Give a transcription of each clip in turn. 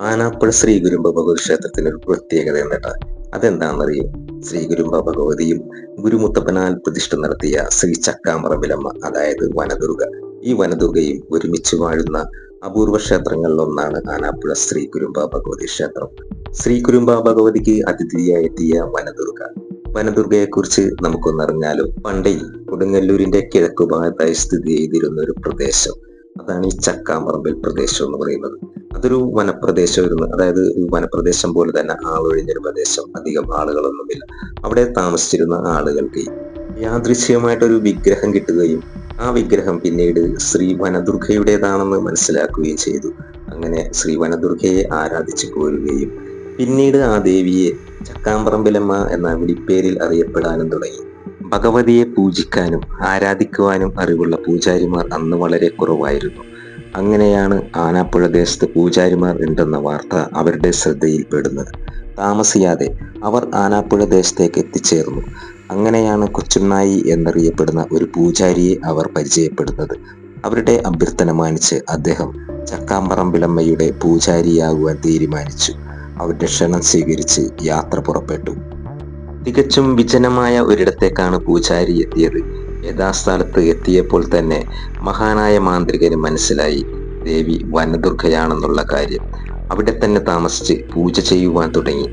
ആനാപ്പുഴ ശ്രീ ക്ഷേത്രത്തിന് ഒരു പ്രത്യേകത എന്നിട്ട് അതെന്താണെന്നറിയും? ശ്രീ ഭഗവതിയും ഗുരുമുത്തപ്പനാൽ പ്രതിഷ്ഠ നടത്തിയ ശ്രീ ചക്കാമറമ്പിലമ്മ അതായത് വനദുർഗ. ഈ വനദുർഗയും ഒരുമിച്ച് വാഴുന്ന അപൂർവ ക്ഷേത്രങ്ങളിലൊന്നാണ് ആനാപ്പുഴ ശ്രീ കുരുമ്പ ഭഗവതി ക്ഷേത്രം. ശ്രീ കുരുമ്പ ഭഗവതിക്ക് അതിഥിയായി എത്തിയ വനദുർഗ. വനദുർഗയെക്കുറിച്ച് നമുക്കൊന്നറിഞ്ഞാലും പണ്ടേ കൊടുങ്ങല്ലൂരിന്റെ കിഴക്കു ഭാഗത്തായി സ്ഥിതി ചെയ്തിരുന്ന ഒരു പ്രദേശം. അതാണ് ഈ ചക്കാമറമ്പിൽ പ്രദേശം എന്ന് പറയുന്നത്. അതൊരു വനപ്രദേശമായിരുന്നു അതായത് ഒരു വനപ്രദേശം പോലെ തന്നെ ആളൊഴിഞ്ഞൊരു പ്രദേശം. അധികം ആളുകളൊന്നുമില്ല. അവിടെ താമസിച്ചിരുന്ന ആളുകൾക്ക് യാദൃശ്യമായിട്ടൊരു വിഗ്രഹം കിട്ടുകയും ആ വിഗ്രഹം പിന്നീട് ശ്രീ വനദുർഗയുടേതാണെന്ന് മനസ്സിലാക്കുകയും ചെയ്തു. അങ്ങനെ ശ്രീ വനദുർഗയെ ആരാധിച്ചു പോരുകയും പിന്നീട് ആ ദേവിയെ ചക്കാമ്പറമ്പിലമ്മ എന്ന വിളിപ്പേരിൽ അറിയപ്പെടാനും തുടങ്ങി. ഭഗവതിയെ പൂജിക്കാനും ആരാധിക്കുവാനും അറിവുള്ള പൂജാരിമാർ അന്ന് വളരെ കുറവായിരുന്നു. അങ്ങനെയാണ് ആനാപ്പുഴ ദേശത്ത് പൂജാരിമാർ ഉണ്ടെന്ന വാർത്ത അവരുടെ ശ്രദ്ധയിൽപ്പെടുന്നത് താമസിയാതെ അവർ ആനാപ്പുഴ ദേശത്തേക്ക് എത്തിച്ചേർന്നു. അങ്ങനെയാണ് കൊച്ചുണ്ണായി എന്നറിയപ്പെടുന്ന ഒരു പൂജാരിയെ അവർ പരിചയപ്പെടുന്നത്. അവരുടെ അഭ്യർത്ഥന മാനിച്ച് അദ്ദേഹം ചക്കാമ്പറമ്പിലമ്മയുടെ പൂജാരിയാകുവാൻ തീരുമാനിച്ചു. അവരുടെ ക്ഷണം സ്വീകരിച്ച് യാത്ര പുറപ്പെട്ടു. തികച്ചും വിജനമായ ഒരിടത്തേക്കാണ് പൂജാരി എത്തിയത്. യഥാസ്ഥാനത്ത് എത്തിയപ്പോൾ തന്നെ മഹാനായ മാന്ത്രികന് മനസ്സിലായി. ദേവി വനദുർഗയാണെന്നുള്ള കാര്യം. അവിടെ തന്നെ താമസിച്ച് പൂജ ചെയ്യുവാൻ തുടങ്ങി.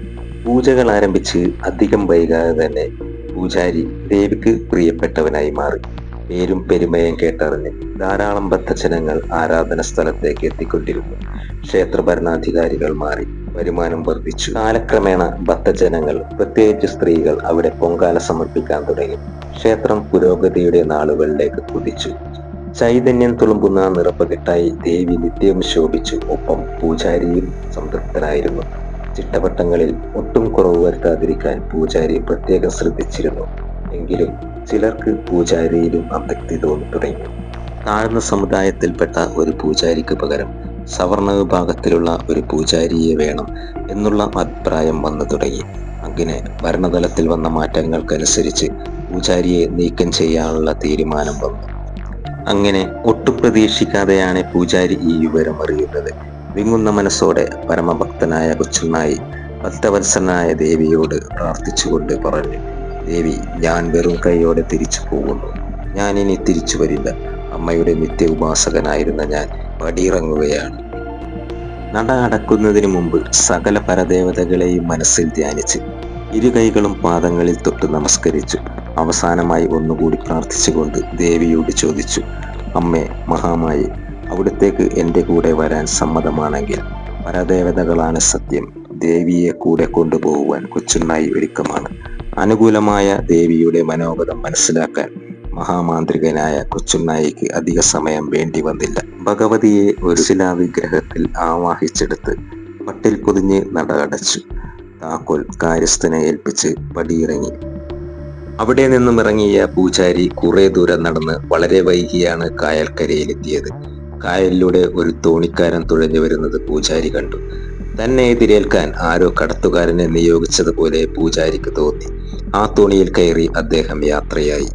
പൂജകൾ ആരംഭിച്ച് അധികം വൈകാതെ തന്നെ പൂജാരി ദേവിക്ക് പ്രിയപ്പെട്ടവനായി മാറി. പേരും പെരുമയും കേട്ടറിഞ്ഞ് ധാരാളം ഭക്തജനങ്ങൾ ആരാധന സ്ഥലത്തേക്ക് എത്തിക്കൊണ്ടിരുന്നു. ക്ഷേത്ര ഭരണാധികാരികൾ മാറി. വരുമാനം വർദ്ധിച്ചു. കാലക്രമേണ ഭക്തജനങ്ങൾ പ്രത്യേകിച്ച് സ്ത്രീകൾ അവിടെ പൊങ്കാല സമർപ്പിക്കാൻ തുടങ്ങി. ക്ഷേത്രം പുരോഗതിയുടെ നാളുകളിലേക്ക് കുതിച്ചു. ചൈതന്യം തുളുമ്പുന്ന നിറപ്പകിട്ടായി ദേവി നിത്യം ശോഭിച്ചു. ഒപ്പം പൂജാരിയും സംതൃപ്തനായിരുന്നു. ചിട്ടവട്ടങ്ങളിൽ ഒട്ടും കുറവ് വരുത്താതിരിക്കാൻ പൂജാരി പ്രത്യേകം ശ്രദ്ധിച്ചിരുന്നു. എങ്കിലും ചിലർക്ക് പൂജാരിയിലും അതൃപ്തി തോന്നി തുടങ്ങി. താഴ്ന്ന സമുദായത്തിൽപ്പെട്ട ഒരു പൂജാരിക്ക് പകരം സവർണ വിഭാഗത്തിലുള്ള ഒരു പൂജാരിയെ വേണം എന്നുള്ള അഭിപ്രായം വന്നു തുടങ്ങി. അങ്ങനെ ഭരണതലത്തിൽ വന്ന മാറ്റങ്ങൾക്കനുസരിച്ച് പൂജാരിയെ നീക്കം ചെയ്യാനുള്ള തീരുമാനം വന്നു. അങ്ങനെ ഒട്ടും പ്രതീക്ഷിക്കാതെയാണ് പൂജാരി ഈ വിവരം അറിയുന്നത്. വിങ്ങുന്ന മനസ്സോടെ പരമഭക്തനായ കൊച്ചുണ്ണായി ഭക്തവത്സനായ ദേവിയോട് പ്രാർത്ഥിച്ചുകൊണ്ട് പറഞ്ഞു ദേവി ഞാൻ വെറും കൈയോടെ തിരിച്ചു പോകുന്നു. ഞാനിനി തിരിച്ചു വരില്ല. അമ്മയുടെ നിത്യ ഉപാസകനായിരുന്ന ഞാൻ പടിയിറങ്ങുകയാണ്. നട അടക്കുന്നതിന് മുമ്പ് സകല പരദേവതകളെയും മനസ്സിൽ ധ്യാനിച്ച് ഇരു കൈകളും പാദങ്ങളിൽ തൊട്ട് നമസ്കരിച്ചു. അവസാനമായി ഒന്നുകൂടി പ്രാർത്ഥിച്ചുകൊണ്ട് ദേവിയോട് ചോദിച്ചു അമ്മേ മഹാമായി അവിടത്തേക്ക് എന്റെ കൂടെ വരാൻ സമ്മതമാണെങ്കിൽ പരദേവതകളാണ് സത്യം. ദേവിയെ കൂടെ കൊണ്ടുപോകുവാൻ കൊച്ചുണ്ണായി ഒരുക്കമാണ്. അനുകൂലമായ ദേവിയുടെ മനോഗതം മനസ്സിലാക്കാൻ മഹാമാന്ത്രികനായ കൊച്ചുണ്ണായിക്ക് അധിക സമയം വേണ്ടി വന്നില്ല. ഭഗവതിയെ ഒരു ശിലാവിഗ്രഹത്തിൽ ആവാഹിച്ചെടുത്ത് പട്ടിൽ പൊതിഞ്ഞ് നടകടച്ചു താക്കോൽ കാര്യസ്ഥനെ ഏൽപ്പിച്ച് പടിയിറങ്ങി. അവിടെ നിന്നും ഇറങ്ങിയ പൂജാരി കുറെ ദൂരം നടന്ന് വളരെ വൈകിയാണ് കായൽക്കരയിലെത്തിയത്. കായലിലൂടെ ഒരു തോണിക്കാരൻ തുഴഞ്ഞു വരുന്നത് പൂജാരി കണ്ടു. തന്നെ എതിരേൽക്കാൻ ആരോ കടത്തുകാരനെ നിയോഗിച്ചതുപോലെ പൂജാരിക്ക് തോന്നി. ആ തോണിയിൽ കയറി അദ്ദേഹം യാത്രയായി.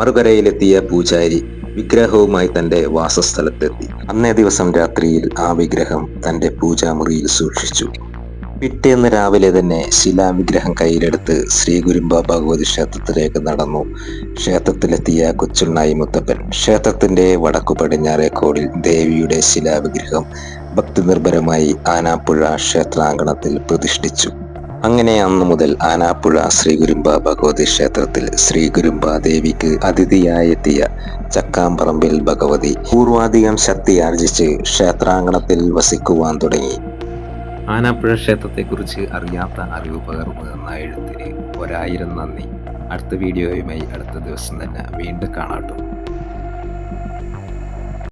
മറുകരയിലെത്തിയ പൂജാരി വിഗ്രഹവുമായി തന്റെ വാസസ്ഥലത്തെത്തി. അന്നേ ദിവസം രാത്രിയിൽ ആ വിഗ്രഹം തന്റെ പൂജാമുറിയിൽ സൂക്ഷിച്ചു. പിറ്റേന്ന് രാവിലെ തന്നെ ശിലാവിഗ്രഹം കയ്യിലെടുത്ത് ശ്രീ ഗുരുമ്പ ഭഗവതി ക്ഷേത്രത്തിലേക്ക് നടന്നു. ക്ഷേത്രത്തിലെത്തിയ കൊച്ചുണ്ണായി മുത്തപ്പൻ. ക്ഷേത്രത്തിന്റെ വടക്കു പടിഞ്ഞാറേ ദേവിയുടെ ശിലാവിഗ്രഹം ഭക്തി നിർഭരമായി ആനാപ്പുഴ ക്ഷേത്രാങ്കണത്തിൽ പ്രതിഷ്ഠിച്ചു. അങ്ങനെ അന്നു മുതൽ ആനാപ്പുഴ ശ്രീ ഭഗവതി ക്ഷേത്രത്തിൽ ശ്രീ ദേവിക്ക് അതിഥിയായെത്തിയ ചക്കാമ്പറമ്പിൽ ഭഗവതി. പൂർവാധികം ശക്തി ആർജിച്ച് ക്ഷേത്രാങ്കണത്തിൽ വസിക്കുവാൻ തുടങ്ങി. ആനാപ്പുഴ ക്ഷേത്രത്തെക്കുറിച്ച് അറിയാത്ത അറിവ് പകർന്നു എന്ന എഴുത്തിന്. ഒരായിരം നന്ദി. അടുത്ത വീഡിയോയുമായി അടുത്ത ദിവസം തന്നെ വീണ്ടും കാണാട്ടോ.